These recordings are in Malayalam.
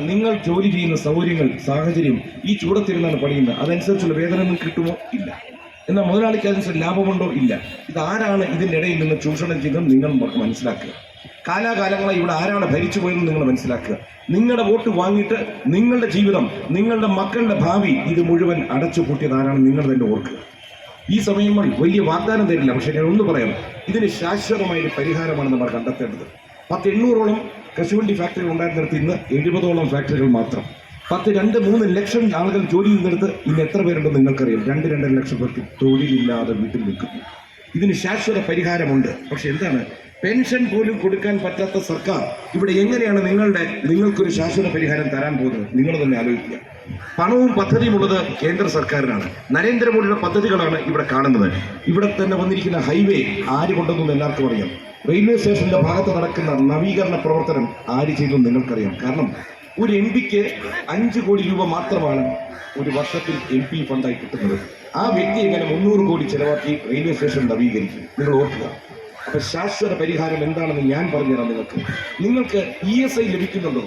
നിങ്ങൾ ജോലി ചെയ്യുന്ന സൗകര്യങ്ങൾ സാഹചര്യം ഈ ചൂടത്തിരുന്നാണ് പണിയുന്നത്. അതനുസരിച്ചുള്ള വേതനം കിട്ടുമോ? ഇല്ല. എന്നാൽ മുതലാളിക്ക് അതിനനുസരിച്ച് ലാഭമുണ്ടോ? ഇല്ല. ഇതാരാണ് ആരാണ് ഇതിന്റെ ഇടയിൽ നിന്ന് ചൂഷണം ചെയ്തത് നിങ്ങൾ മനസ്സിലാക്കുക. കാലാകാലങ്ങളെ ഇവിടെ ആരാണ് ഭരിച്ചു പോയതെന്ന് നിങ്ങൾ മനസ്സിലാക്കുക. നിങ്ങളുടെ വോട്ട് വാങ്ങിയിട്ട് നിങ്ങളുടെ ജീവിതം നിങ്ങളുടെ മക്കളുടെ ഭാവി ഇത് മുഴുവൻ അടച്ചു പൂട്ടിയത് ആരാണ് നിങ്ങൾ തന്നെ ഓർക്കുക. ഈ സമയങ്ങൾ വലിയ വാഗ്ദാനം തരില്ല. പക്ഷേ ഞാൻ ഒന്ന് പറയാം ഇതിന് ശാശ്വതമായൊരു പരിഹാരമാണ് നമ്മൾ കണ്ടെത്തേണ്ടത് പത്ത് എണ്ണൂറോളം കശുവണ്ടി ഫാക്ടറികൾ ഉണ്ടായിരുന്നിടത്ത് ഇന്ന് എഴുപതോളം ഫാക്ടറികൾ മാത്രം. പത്ത് രണ്ട് മൂന്ന് ലക്ഷം ആളുകൾ ജോലി ചെയ്യുന്നിടത്ത് ഇന്ന് എത്ര പേരുണ്ടെന്ന് നിങ്ങൾക്കറിയാം. രണ്ട് രണ്ടര ലക്ഷം പേർക്ക് തൊഴിലില്ലാതെ വീട്ടിൽ നിൽക്കുന്നു. ഇതിന് ശാശ്വത പരിഹാരമുണ്ട്. പക്ഷെ എന്താണ്? പെൻഷൻ പോലും കൊടുക്കാൻ പറ്റാത്ത സർക്കാർ ഇവിടെ എങ്ങനെയാണ് നിങ്ങളുടെ നിങ്ങൾക്കൊരു ശാശ്വത പരിഹാരം തരാൻ പോകുന്നത്? നിങ്ങൾ തന്നെ ആലോചിക്കുക. പണവും പദ്ധതിയും ഉള്ളത് കേന്ദ്ര സർക്കാരിനാണ്. നരേന്ദ്രമോദിയുടെ പദ്ധതികളാണ് ഇവിടെ കാണുന്നത്. ഇവിടെ തന്നെ വന്നിരിക്കുന്ന ഹൈവേ ആര് കൊണ്ടെന്നും എല്ലാവർക്കും അറിയാം. റെയിൽവേ സ്റ്റേഷന്റെ ഭാഗത്ത് നടക്കുന്ന നവീകരണ പ്രവർത്തനം ആര് ചെയ്തു നിങ്ങൾക്കറിയാം. കാരണം ഒരു എം പിക്ക് അഞ്ച് കോടി രൂപ മാത്രമാണ് ഒരു വർഷത്തിൽ എം പി ഫണ്ടായി കിട്ടുന്നത്. ആ വ്യക്തി എങ്ങനെ മുന്നൂറ് കോടി ചെലവാക്കി റെയിൽവേ സ്റ്റേഷൻ നവീകരിക്കും? നിങ്ങൾ ഓർക്കുക. അപ്പൊ ശാശ്വത പരിഹാരം എന്താണെന്ന് ഞാൻ പറഞ്ഞുതരാം നിങ്ങൾക്ക്. നിങ്ങൾക്ക് ഇ എസ് ഐ ലഭിക്കുന്നുണ്ടോ?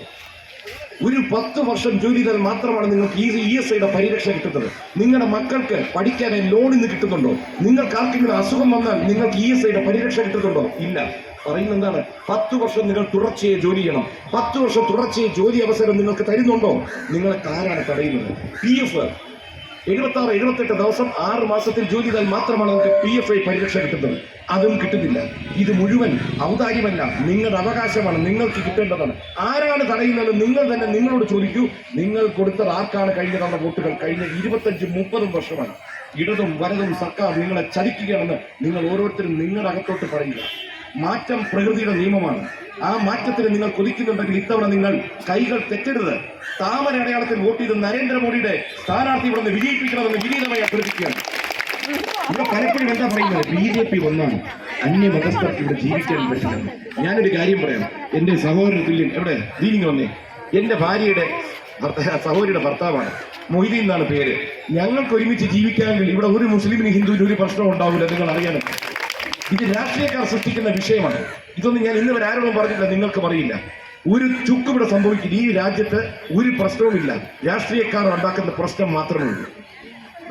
ഒരു പത്ത് വർഷം ജോലി ചെയ്താൽ മാത്രമാണ് നിങ്ങൾക്ക് ഈ ഇ എസ് ഐയുടെ പരിരക്ഷ കിട്ടുന്നത്. നിങ്ങളുടെ മക്കൾക്ക് പഠിക്കാനായി ലോൺ ഇന്ന് കിട്ടുന്നുണ്ടോ? നിങ്ങൾക്ക് ആർക്കെങ്കിലും അസുഖം വന്നാൽ നിങ്ങൾക്ക് ഇ എസ് ഐയുടെ പരിരക്ഷ കിട്ടുന്നുണ്ടോ? ഇല്ല. പറയുന്ന എന്താണ്? പത്ത് വർഷം നിങ്ങൾ തുടർച്ചയെ ജോലി ചെയ്യണം. പത്ത് വർഷം തുടർച്ചയെ ജോലി അവസരം നിങ്ങൾക്ക് തരുന്നുണ്ടോ? നിങ്ങളെ ആരാണ് തടയുന്നത്. പി എഫ് എഴുപത്തി ആറ് എഴുപത്തെട്ട് ദിവസം ആറ് മാസത്തിൽ ജോലി ചെയ്താൽ മാത്രമാണ് നമുക്ക് പി എഫ് ഐ പരിരക്ഷ കിട്ടുന്നത്. അതും കിട്ടുന്നില്ല. ഇത് മുഴുവൻ ഔദാര്യമല്ല. നിങ്ങളുടെ അവകാശമാണ്. നിങ്ങൾക്ക് കിട്ടേണ്ടതാണ്. ആരാണ് തടയുന്നത്? നിങ്ങൾ തന്നെ നിങ്ങളോട് ചോദിക്കൂ. നിങ്ങൾ കൊടുത്തത് ആർക്കാണ് കഴിഞ്ഞ തന്ന വോട്ടുകൾ? കഴിഞ്ഞ ഇരുപത്തഞ്ചും മുപ്പതും വർഷമാണ്. ഇടതും വലതും സർക്കാർ നിങ്ങളെ ചതിക്കുകയാണെന്ന് നിങ്ങൾ ഓരോരുത്തരും നിങ്ങളുടെ അകത്തോട്ട് പറയുക. മാറ്റം പ്രകൃതിയുടെ നിയമമാണ്. ആ മാറ്റത്തിന് നിങ്ങൾ കൊതിക്കുന്നുണ്ടെങ്കിൽ ഇത്തവണ നിങ്ങൾ കൈകൾ തെറ്റരുത്. താമര അടയാളത്തിൽ വോട്ട് ചെയ്ത് നരേന്ദ്രമോദിയുടെ സ്ഥാനാർത്ഥി ഇവിടെ നിന്ന് വിജയിപ്പിക്കണമെന്ന് വിനീതമായി അഭ്യർത്ഥിക്കുകയാണ്. ഇവിടെ പലപ്പോഴും എന്താ പറയുന്നത്? ബി ജെ പി ഒന്നാണ് അന്യമതസ്ഥർക്ക് ഇവിടെ ജീവിക്കാൻ പറ്റില്ല. ഞാനൊരു കാര്യം പറയാം. എന്റെ സഹോദരൻ തുല്യൻ എവിടെ? ദീനിങ് വന്നേ. എന്റെ ഭാര്യയുടെ സഹോദരിയുടെ ഭർത്താവാണ്. മൊയ്തീൻ എന്നാണ് പേര്. ഞങ്ങൾക്ക് ഒരുമിച്ച് ജീവിക്കാമെങ്കിൽ ഇവിടെ ഒരു മുസ്ലിമിന് ഹിന്ദുവിന് ഒരു പ്രശ്നം ഉണ്ടാവില്ല. നിങ്ങൾ അറിയണം ഇത് രാഷ്ട്രീയക്കാർ സൃഷ്ടിക്കുന്ന വിഷയമാണ്. ഇതൊന്നും ഞാൻ ഇന്ന് വരെ ആരോടും പറഞ്ഞില്ല നിങ്ങൾക്ക് അറിയില്ല. ഒരു ചുക്ക് ഇവിടെ സംഭവിക്കില്ല. ഈ രാജ്യത്ത് ഒരു പ്രശ്നവുമില്ല രാഷ്ട്രീയക്കാർ ഉണ്ടാക്കുന്ന പ്രശ്നം മാത്രമേ ഉള്ളൂ.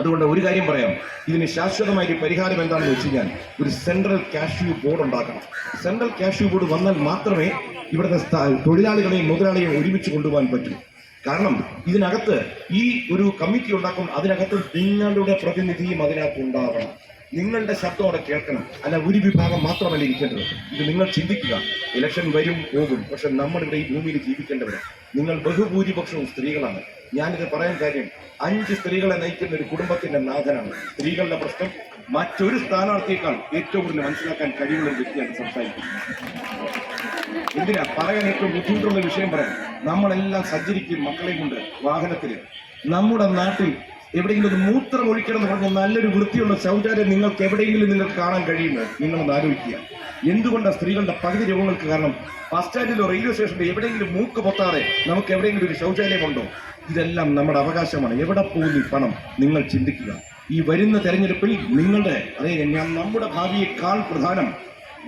അതുകൊണ്ട് ഒരു കാര്യം പറയാം. ഇതിന് ശാശ്വതമായ ഒരു പരിഹാരം എന്താണെന്ന് വെച്ച് കഴിഞ്ഞാൽ ഒരു സെൻട്രൽ കാഷ്യൂ ബോർഡ് ഉണ്ടാക്കണം. സെൻട്രൽ കാഷ്യൂ ബോർഡ് വന്നാൽ മാത്രമേ ഇവിടുത്തെ തൊഴിലാളികളെയും മുതലാളിയെയും ഒരുമിച്ച് കൊണ്ടുപോകാൻ പറ്റൂ. കാരണം ഇതിനകത്ത് ഈ ഒരു കമ്മിറ്റി ഉണ്ടാക്കും അതിനകത്ത് നിങ്ങളുടെ പ്രതിനിധിയും അതിനകത്ത് ഉണ്ടാവണം. നിങ്ങളുടെ ശബ്ദം അവിടെ കേൾക്കണം. അല്ല ഒരു വിഭാഗം മാത്രമല്ല ഇരിക്കേണ്ടത്. ഇത് നിങ്ങൾ ചിന്തിക്കുക. ഇലക്ഷൻ വരും പോകും. പക്ഷെ നമ്മളിവിടെ ഈ ഭൂമിയിൽ ജീവിക്കേണ്ടവരാണ് നിങ്ങൾ ബഹുഭൂരിപക്ഷവും സ്ത്രീകളാണ്. ഞാനിത് പറയാൻ കാര്യം അഞ്ച് സ്ത്രീകളെ നയിക്കുന്ന ഒരു കുടുംബത്തിന്റെ നാഥനാണ്. സ്ത്രീകളുടെ പ്രശ്നം മറ്റൊരു സ്ഥാനാർത്ഥിയേക്കാൾ ഏറ്റവും കൂടുതൽ മനസ്സിലാക്കാൻ കഴിയുന്ന ഒരു വ്യക്തിയാണ് സംസാരിക്കുന്നത്. എന്തിനാ? പറയാൻ ഏറ്റവും ബുദ്ധിമുട്ടുള്ള വിഷയം പറയാം. നമ്മളെല്ലാം സഞ്ചരിക്കും മക്കളെയും കൊണ്ട് വാഹനത്തിൽ നമ്മുടെ നാട്ടിൽ എവിടെയെങ്കിലും ഒരു മൂത്രം ഒഴിക്കണം എന്ന് പറഞ്ഞ നല്ലൊരു വൃത്തിയുള്ള ശൗചാലയം നിങ്ങൾക്ക് എവിടെയെങ്കിലും നിങ്ങൾക്ക് കാണാൻ കഴിയുന്നത് നിങ്ങളൊന്ന് ആലോചിക്കുക. എന്തുകൊണ്ടാണ് സ്ത്രീകളുടെ പകുതി രോഗങ്ങൾക്ക് കാരണം ബസ് സ്റ്റാൻഡിലോ റെയിൽവേ സ്റ്റേഷനിലോ എവിടെയെങ്കിലും മൂക്ക് പൊത്താതെ നമുക്ക് എവിടെയെങ്കിലും ഒരു ശൗചാലയമുണ്ടോ ഇതെല്ലാം നമ്മുടെ അവകാശമാണ്. എവിടെ പോകുന്നു ഈ പണം? നിങ്ങൾ ചിന്തിക്കുക. ഈ വരുന്ന തെരഞ്ഞെടുപ്പിൽ നിങ്ങളുടെ അതായത് ഞാൻ നമ്മുടെ ഭാവിയേക്കാൾ പ്രധാനം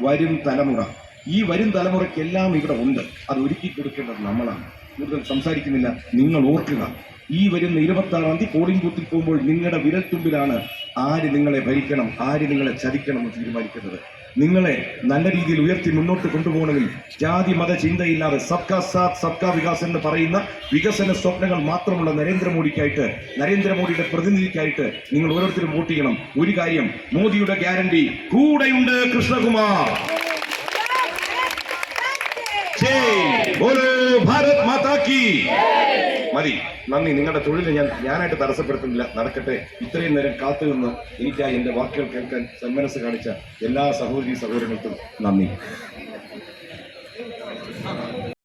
വരും തലമുറ. ഈ വരും തലമുറയ്ക്കെല്ലാം ഇവിടെ ഉണ്ട്. അത് ഒരുക്കി കൊടുക്കേണ്ടത് നമ്മളാണ്. കൂടുതൽ സംസാരിക്കുന്നില്ല. നിങ്ങൾ ഓർക്കുക. ഈ വരുന്ന ഇരുപത്തി ആറാം തീയതി പോളിംഗ് ബൂത്തിൽ പോകുമ്പോൾ നിങ്ങളുടെ വിരൽത്തുമ്പിലാണ് ആര് നിങ്ങളെ ഭരിക്കണം ആര് നിങ്ങളെ ചതിക്കണം എന്ന് തീരുമാനിക്കുന്നത്. നിങ്ങളെ നല്ല രീതിയിൽ ഉയർത്തി മുന്നോട്ട് കൊണ്ടുപോകണമെങ്കിൽ ജാതി മത ചിന്തയില്ലാതെ സബ്കാ സാത്ത് സബ്കാ വികാസ് എന്ന് പറയുന്ന വികസന സ്വപ്നങ്ങൾ മാത്രമുള്ള നരേന്ദ്രമോദിക്കായിട്ട് നരേന്ദ്രമോദിയുടെ പ്രതിനിധിക്കായിട്ട് നിങ്ങൾ ഓരോരുത്തരും വോട്ട് ചെയ്യണം. ഒരു കാര്യം മോദിയുടെ ഗ്യാരണ്ടി കൂടെയുണ്ട് കൃഷ്ണകുമാർ. ജയ്. ബോലോ ഭാരത് മാതാ കി. മതി. നന്ദി. നിങ്ങളുടെ തൊഴിലിനെ ഞാൻ ഞാനായിട്ട് തടസ്സപ്പെടുത്തുന്നില്ല. നടക്കട്ടെ. ഇത്രയും നേരം കാത്തു നിന്ന് എനിക്കായി എന്റെ വാക്കുകൾ കേൾക്കാൻ സന്മനസ് കാണിച്ച എല്ലാ സഹോദരി സഹോദരങ്ങൾക്കും നന്ദി.